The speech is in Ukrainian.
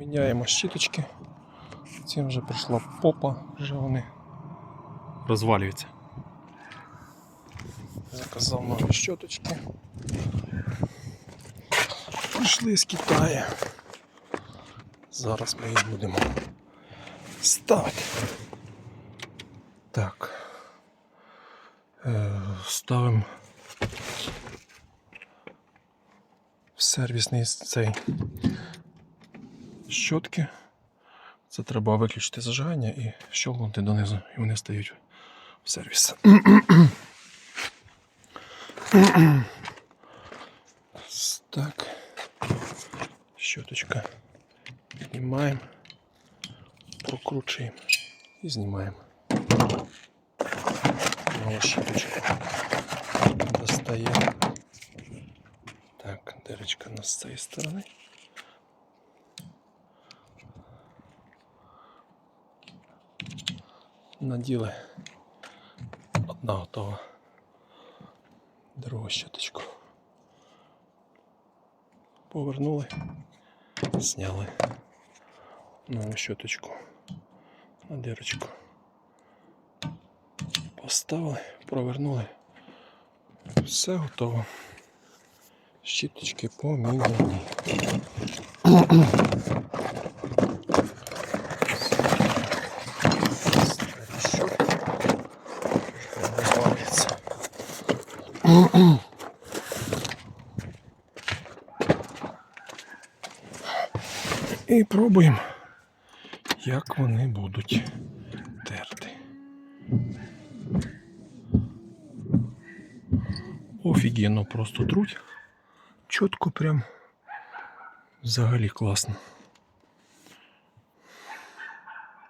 Міняємо щіточки. Цим вже прийшла попа, вже вони розвалюються. Заказав нові щоточки. Прийшли з Китаю. Зараз ми їх будемо ставити. Так. Е, ставимо в сервісний цей щотки. Це треба виключити зажигання і щолкнути донизу, і вони стають в сервіс. Так. Щоточка. Піднімаємо, прокручуємо і знімаємо. Нова щіточка. Достаємо. Так, дирочка у нас з цієї сторони. Наділи. Одна готова. Другу щоточку. Повернули, зняли нову щоточку на дирочку. Поставили, провернули. Все готово. Щіточки поміняні. І пробуємо, як вони будуть терти. Офігенно просто труть. Чітко прям взагалі класно.